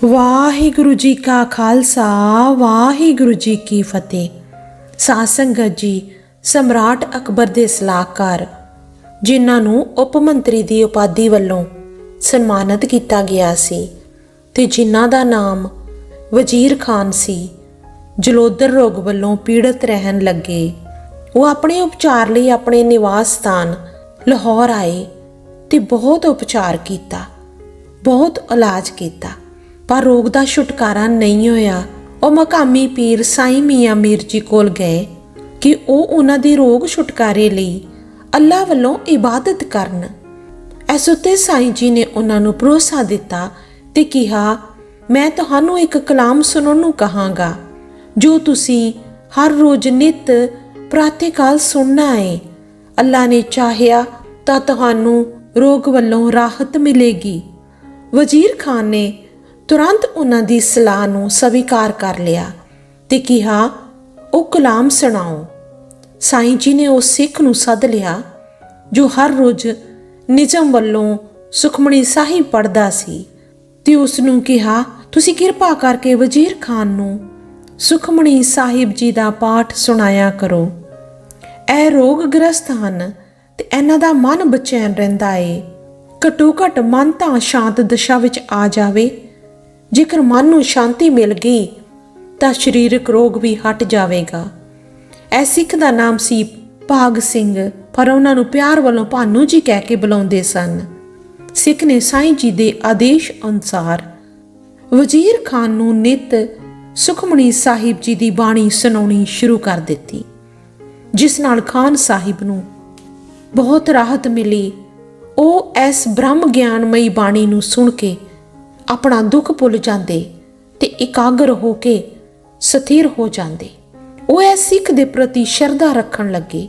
ਵਾਹਿਗੁਰੂ ਜੀ ਕਾ ਖਾਲਸਾ, ਵਾਹਿਗੁਰੂ ਜੀ ਕੀ ਫਤਿਹ। ਸਾਧ ਸੰਗਤ ਜੀ, ਸਮਰਾਟ ਅਕਬਰ ਦੇ ਸਲਾਹਕਾਰ, ਜਿਨ੍ਹਾਂ ਨੂੰ ਉਪ ਮੰਤਰੀ ਦੀ ਉਪਾਧੀ ਵੱਲੋਂ ਸਨਮਾਨਿਤ ਕੀਤਾ ਗਿਆ ਸੀ ਤੇ ਜਿਨ੍ਹਾਂ ਦਾ ਨਾਮ ਵਜ਼ੀਰ ਖਾਨ ਸੀ, ਜਲੋਦਰ ਰੋਗ ਵੱਲੋਂ ਪੀੜਤ ਰਹਿਣ ਲੱਗੇ। ਉਹ ਆਪਣੇ ਉਪਚਾਰ ਲਈ ਆਪਣੇ ਨਿਵਾਸ ਸਥਾਨ ਲਾਹੌਰ ਆਏ ਤੇ ਬਹੁਤ ਉਪਚਾਰ ਕੀਤਾ, ਬਹੁਤ ਇਲਾਜ ਕੀਤਾ। ਪਰ ਰੋਗ ਦਾ ਛੁਟਕਾਰਾ ਨਹੀਂ ਹੋਇਆ। ਉਹ ਮਕਾਮੀ ਪੀਰ ਸਾਈਂ ਮੀਆਂ ਮੀਰ ਜੀ ਕੋਲ ਗਏ ਕਿ ਉਹ ਉਹਨਾਂ ਦੇ ਰੋਗ ਛੁਟਕਾਰੇ ਲਈ ਅੱਲਾ ਵੱਲੋਂ ਇਬਾਦਤ ਕਰਨ। ਇਸ ਉੱਤੇ ਸਾਈਂ ਜੀ ਨੇ ਉਹਨਾਂ ਨੂੰ ਭਰੋਸਾ ਦਿੱਤਾ ਤੇ ਕਿਹਾ, ਮੈਂ ਤੁਹਾਨੂੰ ਇੱਕ ਕਲਾਮ ਸੁਣਨ ਨੂੰ ਕਹਾਂਗਾ, ਜੋ ਤੁਸੀਂ ਹਰ ਰੋਜ਼ ਨਿਤ ਪ੍ਰਾਤੇਕਾਲ ਸੁਣਨਾ ਹੈ ਅੱਲਾ ਨੇ ਚਾਹਿਆ ਤਾਂ ਤੁਹਾਨੂੰ ਰੋਗ ਵੱਲੋਂ ਰਾਹਤ ਮਿਲੇਗੀ। ਵਜ਼ੀਰ ਖਾਨ ਨੇ ਤੁਰੰਤ ਉਹਨਾਂ ਦੀ ਸਲਾਹ ਨੂੰ ਸਵੀਕਾਰ ਕਰ ਲਿਆ ਤੇ ਕਿਹਾ, ਉਹ ਕਲਾਮ ਸੁਣਾਓ। ਸਾਈਂ ਜੀ ਨੇ ਉਸ ਸਿੱਖ ਨੂੰ ਸੱਦ ਲਿਆ, ਜੋ ਹਰ ਰੋਜ਼ ਨਿਜਮ ਵੱਲੋਂ ਸੁਖਮਣੀ ਸਾਹਿਬ ਪੜਦਾ ਸੀ ਤੇ ਉਸ ਨੂੰ ਕਿਹਾ, ਤੁਸੀਂ ਕਿਰਪਾ ਕਰਕੇ ਵਜ਼ੀਰ ਖਾਨ ਨੂੰ ਸੁਖਮਣੀ ਸਾਹਿਬ ਜੀ ਦਾ ਪਾਠ ਸੁਣਾਇਆ ਕਰੋ। ਇਹ ਰੋਗ ਗ੍ਰਸਤ ਹਨ ਤੇ ਇਹਨਾਂ ਦਾ ਮਨ ਬਚੈਨ ਰਹਿੰਦਾ ਏ। ਘਟੋ ਘਟ ਮਨ ਤਾਂ ਸ਼ਾਂਤ ਦਸ਼ਾ ਵਿੱਚ ਆ ਜਾਵੇ ਜੇਕਰ ਮਨ ਨੂੰ ਸ਼ਾਂਤੀ ਮਿਲ ਗਈ, ਤਾਂ ਸਰੀਰਕ ਰੋਗ ਵੀ ਹਟ ਜਾਵੇਗਾ। ਐ ਸਿੱਖ ਦਾ ਨਾਮ ਸੀ ਭਾਗ ਸਿੰਘ, ਪਰ ਉਹਨਾਂ ਨੂੰ ਪਿਆਰ ਵੱਲੋਂ ਭਾਨੂ ਜੀ ਕਹਿ ਕੇ ਬੁਲਾਉਂਦੇ ਸਨ। ਸਿੱਖ ਨੇ ਸਾਈਂ ਜੀ ਦੇ ਆਦੇਸ਼ ਅਨੁਸਾਰ ਵਜ਼ੀਰ ਖਾਨ ਨੂੰ ਨਿਤ ਸੁਖਮਣੀ ਸਾਹਿਬ ਜੀ ਦੀ ਬਾਣੀ ਸੁਣਾਉਣੀ ਸ਼ੁਰੂ ਕਰ ਦਿੱਤੀ, ਜਿਸ ਨਾਲ ਖਾਨ ਸਾਹਿਬ ਨੂੰ ਬਹੁਤ ਰਾਹਤ ਮਿਲੀ। ਉਹ ਇਸ ਬ੍ਰਹਮ ਗਿਆਨਮਈ ਬਾਣੀ ਨੂੰ ਸੁਣ ਕੇ ਆਪਣਾ ਦੁੱਖ ਭੁੱਲ ਜਾਂਦੇ ਤੇ ਇਕਾਗਰ ਹੋ ਕੇ ਸਥਿਰ ਹੋ ਜਾਂਦੇ। ਉਹ ਇਸ ਸਿੱਖ ਦੇ ਪ੍ਰਤੀ ਸ਼ਰਧਾ ਰੱਖਣ ਲੱਗੇ।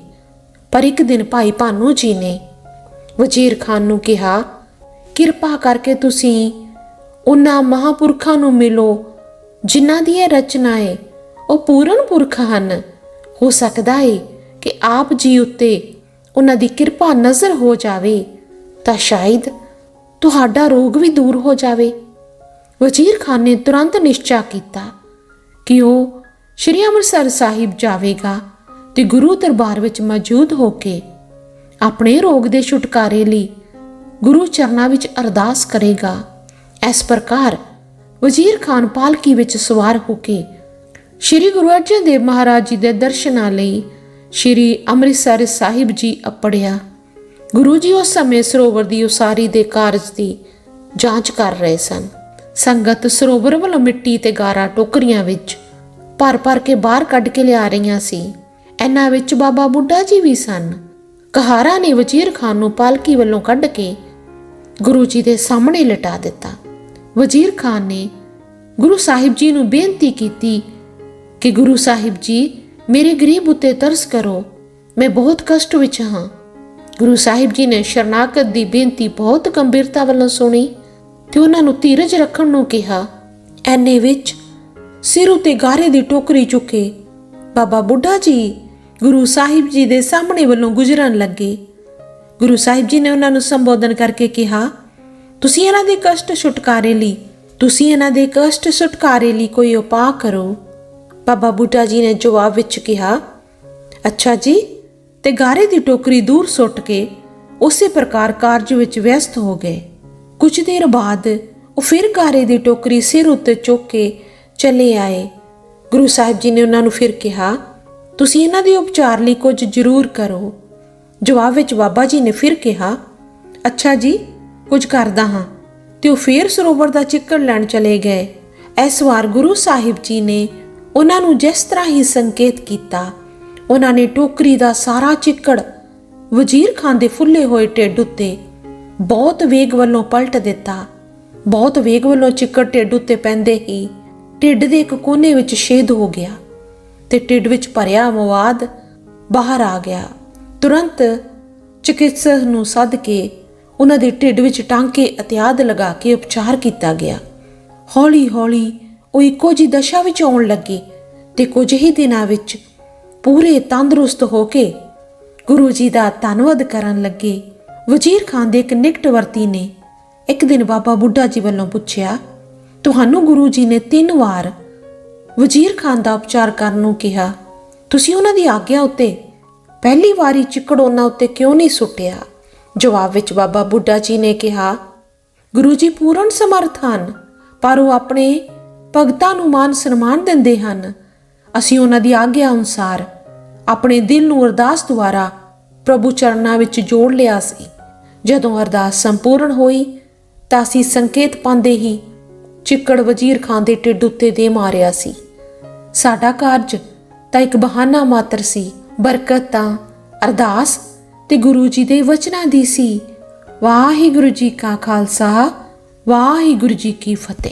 ਪਰ ਇੱਕ ਦਿਨ ਭਾਈ ਭਾਨੂ ਜੀ ਨੇ ਵਜ਼ੀਰ ਖਾਨ ਨੂੰ ਕਿਹਾ, ਕਿਰਪਾ ਕਰਕੇ ਤੁਸੀਂ ਉਹਨਾਂ ਮਹਾਪੁਰਖਾਂ ਨੂੰ ਮਿਲੋ, ਜਿਨ੍ਹਾਂ ਦੀ ਇਹ ਰਚਨਾ ਹੈ ਉਹ ਪੂਰਨ ਪੁਰਖ ਹਨ। ਹੋ ਸਕਦਾ ਹੈ ਕਿ ਆਪ ਜੀ ਉੱਤੇ ਉਹਨਾਂ ਦੀ ਕਿਰਪਾ ਨਜ਼ਰ ਹੋ ਜਾਵੇ ਤਾਂ ਸ਼ਾਇਦ ਤੁਹਾਡਾ ਰੋਗ ਵੀ ਦੂਰ ਹੋ ਜਾਵੇ। ਵਜ਼ੀਰ ਖਾਨ ਨੇ ਤੁਰੰਤ ਨਿਸ਼ਚਾ ਕੀਤਾ ਕਿ ਉਹ ਸ਼੍ਰੀ ਅੰਮ੍ਰਿਤਸਰ ਸਾਹਿਬ ਜਾਵੇਗਾ ਤੇ ਗੁਰੂ ਦਰਬਾਰ ਵਿੱਚ ਮੌਜੂਦ ਹੋ ਕੇ ਆਪਣੇ ਰੋਗ ਦੇ ਛੁਟਕਾਰੇ ਲਈ ਗੁਰੂ ਚਰਨਾਂ ਵਿੱਚ ਅਰਦਾਸ ਕਰੇਗਾ। ਇਸ ਪ੍ਰਕਾਰ ਵਜ਼ੀਰ ਖਾਨ ਪਾਲਕੀ ਵਿੱਚ ਸਵਾਰ ਹੋ ਕੇ ਸ਼੍ਰੀ ਗੁਰੂ ਅਰਜਨ ਦੇਵ ਮਹਾਰਾਜ ਜੀ ਦੇ ਦਰਸ਼ਨਾਂ ਲਈ ਸ਼੍ਰੀ ਅੰਮ੍ਰਿਤਸਰ ਸਾਹਿਬ ਜੀ ਅਪੜਿਆ। ਗੁਰੂ ਜੀ ਉਸ ਸਮੇਂ ਸਰੋਵਰ ਦੀ ਉਸਾਰੀ ਦੇ ਕਾਰਜ ਦੀ ਜਾਂਚ ਕਰ ਰਹੇ ਸਨ। ਸੰਗਤ ਸਰੋਵਰ ਵੱਲੋਂ ਮਿੱਟੀ ਤੇ ਗਾਰਾ ਟੋਕਰੀਆਂ ਵਿੱਚ ਭਰ ਭਰ ਕੇ ਬਾਹਰ ਕੱਢ ਕੇ ਲਿਆ ਰਹੀਆਂ ਸੀ। ਇਹਨਾਂ ਵਿੱਚ ਬਾਬਾ ਬੁੱਢਾ ਜੀ ਵੀ ਸਨ। ਕਹਾਰਾ ਨੇ ਵਜ਼ੀਰ ਖਾਨ ਨੂੰ ਪਾਲਕੀ ਵੱਲੋਂ ਕੱਢ ਕੇ ਗੁਰੂ ਜੀ ਦੇ ਸਾਹਮਣੇ ਲਟਾ ਦਿੱਤਾ। ਵਜ਼ੀਰ ਖਾਨ ਨੇ ਗੁਰੂ ਸਾਹਿਬ ਜੀ ਨੂੰ ਬੇਨਤੀ ਕੀਤੀ ਕਿ ਗੁਰੂ ਸਾਹਿਬ ਜੀ, ਮੇਰੇ ਗਰੀਬ ਉਤੇ ਤਰਸ ਕਰੋ, ਮੈਂ ਬਹੁਤ ਕਸ਼ਟ ਵਿੱਚ ਹਾਂ। ਗੁਰੂ ਸਾਹਿਬ ਜੀ ਨੇ ਸ਼ਰਨਾਗਤ ਦੀ ਬੇਨਤੀ ਬਹੁਤ ਗੰਭੀਰਤਾ ਵੱਲੋਂ ਸੁਣੀ। ਤੇ ਉਹਨਾਂ ਨੂੰ ਧੀਰਜ ਰੱਖਣ ਨੂੰ ਕਿਹਾ, ਐਨੇ ਵਿੱਚ ਸਿਰ ਉਤੇ ਗਾਰੇ ਦੀ ਟੋਕਰੀ ਚੁੱਕੇ। ਬਾਬਾ ਬੁੱਢਾ ਜੀ ਗੁਰੂ ਸਾਹਿਬ ਜੀ ਦੇ ਸਾਹਮਣੇ ਵੱਲੋਂ ਗੁਜ਼ਰਨ ਲੱਗੇ। ਗੁਰੂ ਸਾਹਿਬ ਜੀ ਨੇ ਉਹਨਾਂ ਨੂੰ ਸੰਬੋਧਨ ਕਰਕੇ ਕਿਹਾ, ਤੁਸੀਂ ਇਹਨਾਂ ਦੇ ਕਸ਼ਟ ਛੁਟਕਾਰੇ ਲਈ, ਤੁਸੀਂ ਇਹਨਾਂ ਦੇ ਕਸ਼ਟ ਛੁਟਕਾਰੇ ਲਈ ਕੋਈ ਉਪਾਅ ਕਰੋ। ਬਾਬਾ ਬੁੱਢਾ ਜੀ ਨੇ ਜਵਾਬ ਵਿੱਚ ਕਿਹਾ, ਅੱਛਾ ਜੀ, ਤੇ ਗਾਰੇ ਦੀ ਟੋਕਰੀ ਦੂਰ ਸੁੱਟ ਕੇ ਉਸੇ ਪ੍ਰਕਾਰ ਕਾਰਜ ਵਿੱਚ ਵਿਅਸਤ ਹੋ ਗਏ। ਕੁਝ ਦੇਰ ਬਾਅਦ ਉਹ ਫਿਰ ਗਾਰੇ ਦੀ ਟੋਕਰੀ ਸਿਰ ਉੱਤੇ ਚੁੱਕ ਕੇ ਚਲੇ ਆਏ। ਗੁਰੂ ਸਾਹਿਬ ਜੀ ਨੇ ਉਹਨਾਂ ਨੂੰ ਫਿਰ ਕਿਹਾ, ਤੁਸੀਂ ਇਹਨਾਂ ਦੇ ਉਪਚਾਰ ਲਈ ਕੁਝ ਜ਼ਰੂਰ ਕਰੋ। ਜਵਾਬ ਵਿੱਚ ਬਾਬਾ ਜੀ ਨੇ ਫਿਰ ਕਿਹਾ, ਅੱਛਾ ਜੀ, ਕੁਝ ਕਰਦਾ ਹਾਂ। ਤੇ ਉਹ ਫੇਰ ਸਰੋਵਰ ਦਾ ਚਿੱਕੜ ਲੈਣ ਚਲੇ ਗਏ। ਇਸ ਵਾਰ ਗੁਰੂ ਸਾਹਿਬ ਜੀ ਨੇ ਉਹਨਾਂ ਨੂੰ ਜਿਸ ਤਰ੍ਹਾਂ ਹੀ ਸੰਕੇਤ ਕੀਤਾ, ਉਹਨਾਂ ਨੇ ਟੋਕਰੀ ਦਾ ਸਾਰਾ ਚਿੱਕੜ ਵਜ਼ੀਰ ਖਾਨ ਦੇ ਫੁੱਲੇ ਹੋਏ ਢਿੱਡ ਉੱਤੇ ਬਹੁਤ ਵੇਗ ਵੱਲੋਂ ਪਲਟ ਦਿੱਤਾ। ਬਹੁਤ ਵੇਗ ਵੱਲੋਂ ਚਿੱਕੜ ਢਿੱਡ ਉੱਤੇ ਪੈਂਦੇ ਹੀ ਢਿੱਡ ਦੇ ਇੱਕ ਕੋਨੇ ਵਿੱਚ ਛੇਦ ਹੋ ਗਿਆ ਤੇ ਢਿੱਡ ਵਿੱਚ ਭਰਿਆ ਮਵਾਦ ਬਾਹਰ ਆ ਗਿਆ। ਤੁਰੰਤ ਚਿਕਿਤਸਕ ਨੂੰ ਸੱਦ ਕੇ ਉਹਨਾਂ ਦੇ ਢਿੱਡ ਵਿੱਚ ਟਾਂਕੇ ਅਤਿਆਦ ਲਗਾ ਕੇ ਉਪਚਾਰ ਕੀਤਾ ਗਿਆ। ਹੌਲੀ-ਹੌਲੀ ਉਹ ਇੱਕੋ ਜੀ ਦਸ਼ਾ ਵਿੱਚ ਆਉਣ ਲੱਗੇ ਤੇ ਕੁਝ ਹੀ ਦਿਨਾਂ ਵਿੱਚ ਪੂਰੇ ਤੰਦਰੁਸਤ ਹੋ ਕੇ ਗੁਰੂ ਜੀ ਦਾ ਧੰਨਵਾਦ ਕਰਨ ਲੱਗੇ। ਵਜ਼ੀਰ ਖਾਨ ਦੇ ਇੱਕ ਨਿਕਟਵਰਤੀ ਨੇ ਇੱਕ ਦਿਨ ਬਾਬਾ ਬੁੱਢਾ ਜੀ ਵੱਲੋਂ ਪੁੱਛਿਆ, ਤੁਹਾਨੂੰ ਗੁਰੂ ਜੀ ਨੇ ਤਿੰਨ ਵਾਰ ਵਜ਼ੀਰ ਖਾਨ ਦਾ ਉਪਚਾਰ ਕਰਨ ਨੂੰ ਕਿਹਾ। ਤੁਸੀਂ ਉਹਨਾਂ ਦੀ ਆਗਿਆ ਉੱਤੇ ਪਹਿਲੀ ਵਾਰੀ ਚਿੱਕੜ ਉਹਨਾਂ ਉੱਤੇ ਕਿਉਂ ਨਹੀਂ ਸੁੱਟਿਆ? ਜਵਾਬ ਵਿੱਚ ਬਾਬਾ ਬੁੱਢਾ ਜੀ ਨੇ ਕਿਹਾ, ਗੁਰੂ ਜੀ ਪੂਰਨ ਸਮਰਥ ਹਨ, ਪਰ ਉਹ ਆਪਣੇ ਭਗਤਾਂ ਨੂੰ ਮਾਨ ਸਨਮਾਨ ਦਿੰਦੇ ਹਨ। ਅਸੀਂ ਉਹਨਾਂ ਦੀ ਆਗਿਆ ਅਨੁਸਾਰ ਆਪਣੇ ਦਿਲ ਨੂੰ ਅਰਦਾਸ ਦੁਆਰਾ ਪ੍ਰਭੂ ਚਰਨਾਂ ਵਿੱਚ ਜੋੜ ਲਿਆ ਸੀ। ਜਦੋਂ ਅਰਦਾਸ ਸੰਪੂਰਨ ਹੋਈ, ਤਾਂ ਅਸੀਂ ਸੰਕੇਤ ਪਾਉਂਦੇ ਹੀ ਚਿੱਕੜ ਵਜ਼ੀਰ ਖਾਨ ਦੇ ਢਿੱਡ ਉੱਤੇ ਦੇ ਮਾਰਿਆ ਸੀ। ਸਾਡਾ ਕਾਰਜ ਤਾਂ ਇੱਕ ਬਹਾਨਾ ਮਾਤਰ ਸੀ, ਬਰਕਤ ਤਾਂ ਅਰਦਾਸ ਤੇ ਗੁਰੂ ਜੀ ਦੇ ਵਚਨਾਂ ਦੀ ਸੀ। ਵਾਹਿਗੁਰੂ ਜੀ ਕਾ ਖਾਲਸਾ, ਵਾਹਿਗੁਰੂ ਜੀ ਕੀ ਫਤਿਹ।